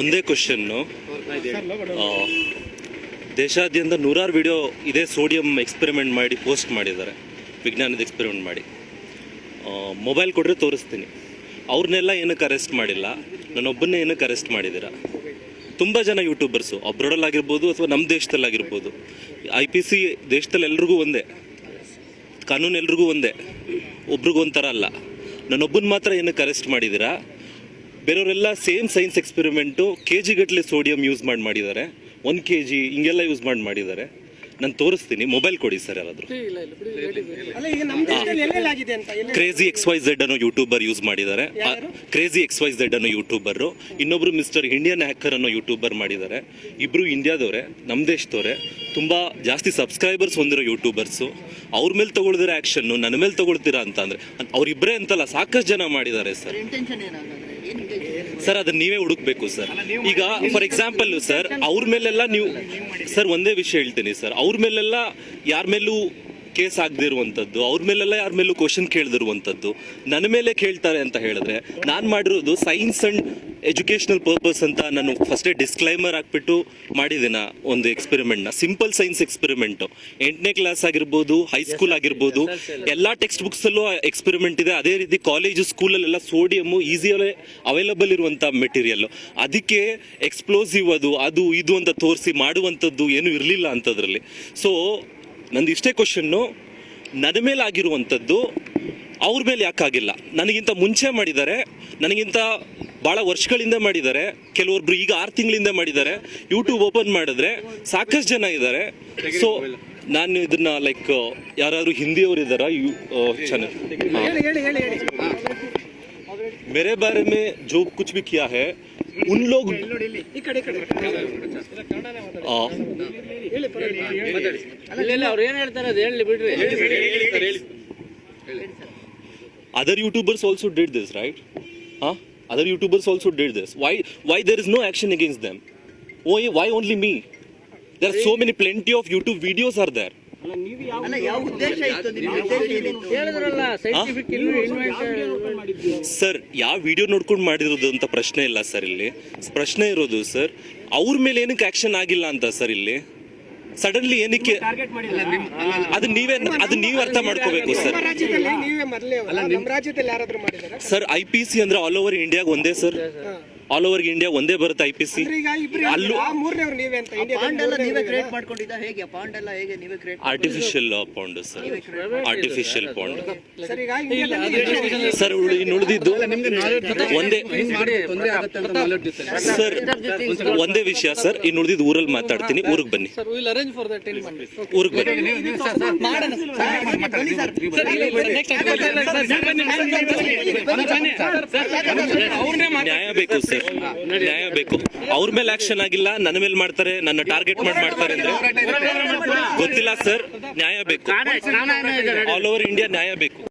ಒಂದೇ ಕ್ವಶನ್ನು ದೇಶಾದ್ಯಂತ ನೂರಾರು ವಿಡಿಯೋ ಇದೇ ಸೋಡಿಯಂ ಎಕ್ಸ್ಪೆರಿಮೆಂಟ್ ಮಾಡಿ ಪೋಸ್ಟ್ ಮಾಡಿದ್ದಾರೆ. ವಿಜ್ಞಾನದ ಎಕ್ಸ್ಪೆರಿಮೆಂಟ್ ಮಾಡಿ. ಮೊಬೈಲ್ ಕೊಟ್ಟರೆ ತೋರಿಸ್ತೀನಿ. ಅವ್ರನ್ನೆಲ್ಲ ಏನಕ್ಕೆ ಅರೆಸ್ಟ್ ಮಾಡಿಲ್ಲ? ನನ್ನೊಬ್ಬನ್ನೇ ಏನಕ್ಕೆ ಅರೆಸ್ಟ್ ಮಾಡಿದ್ದೀರಾ? ತುಂಬ ಜನ ಯೂಟ್ಯೂಬರ್ಸು ಅಬ್ರಾಡಲ್ಲಾಗಿರ್ಬೋದು ಅಥವಾ ನಮ್ಮ ದೇಶದಲ್ಲಾಗಿರ್ಬೋದು ಐ ಪಿ ಸಿ ದೇಶದಲ್ಲಿ ಎಲ್ರಿಗೂ ಒಂದೇ. ಕಾನೂನು ಎಲ್ರಿಗೂ ಒಂದೇ. ಒಬ್ರಿಗೂ ಒಂಥರ ಅಲ್ಲ. ನನ್ನೊಬ್ಬನ ಮಾತ್ರ ಏನಕ್ಕೆ ಅರೆಸ್ಟ್ ಮಾಡಿದ್ದೀರಾ? ಬೇರೆಯವರೆಲ್ಲ same science experiment K G ಗಟ್ಟಲೆ ಸೋಡಿಯಂ ಯೂಸ್ ಮಾಡಿ ಮಾಡಿದ್ದಾರೆ. ಒಂದು ಕೆ ಜಿ ಹಿಂಗೆಲ್ಲ ಯೂಸ್ ಮಾಡಿ ಮಾಡಿದ್ದಾರೆ. ನಾನು ತೋರಿಸ್ತೀನಿ ಮೊಬೈಲ್ ಕೊಡಿ ಸರ್ ಯಾರಾದರೂ. ಕ್ರೇಜಿ ಎಕ್ಸ್ ವೈ ಝೆಡ್ ಅನ್ನೋ ಯೂಟ್ಯೂಬರ್ ಯೂಸ್ ಮಾಡಿದ್ದಾರೆ. ಕ್ರೇಜಿ ಎಕ್ಸ್ ವೈ ಝೆಡ್ ಅನ್ನೋ ಯೂಟ್ಯೂಬರ್ ಇನ್ನೊಬ್ರು ಮಿಸ್ಟರ್ ಇಂಡಿಯನ್ ಹ್ಯಾಕರ್ ಅನ್ನೋ ಯೂಟ್ಯೂಬರ್ ಮಾಡಿದ್ದಾರೆ. ಇಬ್ರು ಇಂಡಿಯಾದವರೇ ನಮ್ಮ ದೇಶದವರೇ. ತುಂಬ ಜಾಸ್ತಿ ಸಬ್ಸ್ಕ್ರೈಬರ್ಸ್ ಹೊಂದಿರೋ ಯೂಟ್ಯೂಬರ್ಸು ಅವ್ರ ಮೇಲೆ ತಗೊಳ್ದಿರೋ ಆ್ಯಕ್ಷನ್ನು ನನ್ನ ಮೇಲೆ ತಗೊಳ್ತೀರಾ ಅಂತ ಅಂದರೆ ಅವ್ರಿಬ್ಬರೇ ಅಂತಲ್ಲ ಸಾಕಷ್ಟು ಜನ ಮಾಡಿದ್ದಾರೆ ಸರ್ ಸರ್ ಅದನ್ನ ನೀವೇ ಹುಡುಕ್ಬೇಕು ಸರ್ ಈಗ ಫಾರ್ ಎಕ್ಸಾಂಪಲ್ ಸರ್ ಅವ್ರ ಮೇಲೆಲ್ಲ ನೀವು ಸರ್ ಒಂದೇ ವಿಷಯ ಹೇಳ್ತೀನಿ ಸರ್ ಅವ್ರ ಮೇಲೆಲ್ಲ ಯಾರ ಮೇಲೂ ಕೇಸ್ ಆಗದೆ ಇರುವಂಥದ್ದು ಅವ್ರ ಮೇಲೆಲ್ಲ ಯಾರ ಮೇಲೂ ಕ್ವಶನ್ ಕೇಳದಿರುವಂಥದ್ದು ನನ್ನ ಮೇಲೆ ಕೇಳ್ತಾರೆ ಅಂತ ಹೇಳಿದ್ರೆ ನಾನು ಮಾಡಿರೋದು ಸೈನ್ಸ್ ಅಂಡ್ ಎಜುಕೇಷನಲ್ ಪರ್ಪಸ್ ಅಂತ ನಾನು ಫಸ್ಟೇ ಡಿಸ್ಕ್ಲೈಮರ್ ಹಾಕ್ಬಿಟ್ಟು ಮಾಡಿದ್ದೀನ ಒಂದು ಎಕ್ಸ್ಪೆರಿಮೆಂಟ್ನ ಸಿಂಪಲ್ ಸೈನ್ಸ್ ಎಕ್ಸ್ಪೆರಿಮೆಂಟು ಎಂಟನೇ ಕ್ಲಾಸ್ ಆಗಿರ್ಬೋದು ಹೈಸ್ಕೂಲ್ ಆಗಿರ್ಬೋದು ಎಲ್ಲ ಟೆಕ್ಸ್ಟ್ ಬುಕ್ಸಲ್ಲೂ ಎಕ್ಸ್ಪೆರಿಮೆಂಟ್ ಇದೆ. ಅದೇ ರೀತಿ ಕಾಲೇಜು ಸ್ಕೂಲಲ್ಲೆಲ್ಲ ಸೋಡಿಯಮ್ಮು ಈಸಿಯಲ್ಲೇ ಅವೈಲಬಲ್ ಇರುವಂಥ ಮೆಟೀರಿಯಲ್ಲು ಅದಕ್ಕೆ ಎಕ್ಸ್ಪ್ಲೋಸಿವ್ ಅದು ಅದು ಇದು ಅಂತ ತೋರಿಸಿ ಮಾಡುವಂಥದ್ದು ಏನೂ ಇರಲಿಲ್ಲ ಅಂಥದ್ರಲ್ಲಿ ಸೊ ನಂದು ಇಷ್ಟೇ ಕ್ವಶನ್ನು ನನ್ನ ಮೇಲೆ ಆಗಿರುವಂಥದ್ದು ಅವ್ರ ಮೇಲೆ ಯಾಕಾಗಿಲ್ಲ ನನಗಿಂತ ಮುಂಚೆ ಮಾಡಿದ್ದಾರೆ ನನಗಿಂತ ಭಾಳ ವರ್ಷಗಳಿಂದ ಮಾಡಿದ್ದಾರೆ ಕೆಲವೊಬ್ರು ಈಗ ಆರು ತಿಂಗಳಿಂದ ಮಾಡಿದ್ದಾರೆ ಯೂಟ್ಯೂಬ್ ಓಪನ್ ಮಾಡಿದ್ರೆ ಸಾಕಷ್ಟು ಜನ ಇದ್ದಾರೆ. ಸೊ ನಾನು ಇದನ್ನ ಲೈಕ್ ಯಾರಾದರೂ ಹಿಂದಿಯವರು ಇದ್ದಾರಾ ಯು ಚಾನಲ್ ಮೇರೆ ಬಾರೇ ಮೇ ಜೋ ಕುಚ್ ಭಿ ಕಿಯಾ ಹೇ उन लोग other youtubers also did this right? Huh? Other youtubers also did this. Why why there is no action against them? Why, why only me? There are so many plenty of youtube videos are there. ಅಲ್ಲ ಯಾವ ಉದ್ದೇಶ ಇತ್ತು ನಿಮ್ಮ ಉದ್ದೇಶ ಏನಿತ್ತು ಹೇಳಿದ್ರಲ್ಲ scientific invent sir ಯಾವ video ನೋಡ್ಕೊಂಡು ಮಾಡಿರೋದು ಅಂತ ಪ್ರಶ್ನೆ ಇಲ್ಲ ಸರ್ ಇಲ್ಲಿ. ಪ್ರಶ್ನೆ ಇರೋದು ಸರ್ ಅವ್ರ ಮೇಲೆ ಏನಕ್ಕೆ ಆಕ್ಷನ್ ಆಗಿಲ್ಲ ಅಂತ ಸರ್ ಇಲ್ಲಿ? ಸಡನ್ಲಿ ಏನಕ್ಕೆ ಅದು ನೀವೇ ಅದು ನೀವ್ ಅರ್ಥ ಮಾಡ್ಕೋಬೇಕು ಸರ್. ರಾಜ್ಯದಲ್ಲಿ ನೀವೇ ಮೊದಲೇ ನಮ್ಮ ರಾಜ್ಯದಲ್ಲಿ ಯಾರಾದ್ರೂ ಮಾಡಿದಾರೆ? ಸರ್ ಐ ಪಿ ಸಿ ಅಂದ್ರೆ ಆಲ್ ಓವರ್ ಇಂಡಿಯಾಗ ಒಂದೇ ಸರ್. ಆಲ್ ಓವರ್ ಇಂಡಿಯಾ ಒಂದೇ ಬರುತ್ತೆ ಐ ಪಿ ಸಿ ಅಂದ್ರೆ ಈಗ ಇಬ್ರು ಅಲ್ಲೂ ಆ ಮೂರನೇವ್ರು ನೀವೇ ಅಂತ ಇಂಡಿಯಾ ಪಾಂಡ್ ಎಲ್ಲ ನೀವೇ ಕ್ರಿಯೇಟ್ ಮಾಡ್ಕೊಂಡಿದ್ದ ಹೇಗೆ ಪಾಂಡ್ ಎಲ್ಲ ಹೇಗೆ ನೀವೇ create artificial pound sir artificial pound sir ಈಗ ಸರ್ ಉಳಿ- ಇನ್ನು ಉಳಿದಿದ್ದು ಒಂದೇ ಸರ್ ಒಂದೇ ವಿಷಯ ಸರ್ ಇನ್ನು ಉಳಿದಿದ್ದು ಊರಲ್ಲಿ ಮಾತಾಡ್ತೀನಿ ಊರಿಗೆ ಬನ್ನಿ ಊರಿಗೆ ಬನ್ನಿ ನ್ಯಾಯ ಬೇಕು ಸರ್ ನ್ಯಾಯ ಬೇಕು. ಅವ್ರ ಮೇಲೆ ಆಕ್ಷನ್ ಆಗಿಲ್ಲ ನನ್ನ ಮೇಲೆ ಮಾಡ್ತಾರೆ ನನ್ನ ಟಾರ್ಗೆಟ್ ಮಾಡಿ ಮಾಡ್ತಾರೆ ಅಂದ್ರೆ ಗೊತ್ತಿಲ್ಲ ಸರ್ ನ್ಯಾಯ ಬೇಕು. ಆಲ್ ಓವರ್ ಇಂಡಿಯಾ ನ್ಯಾಯ ಬೇಕು.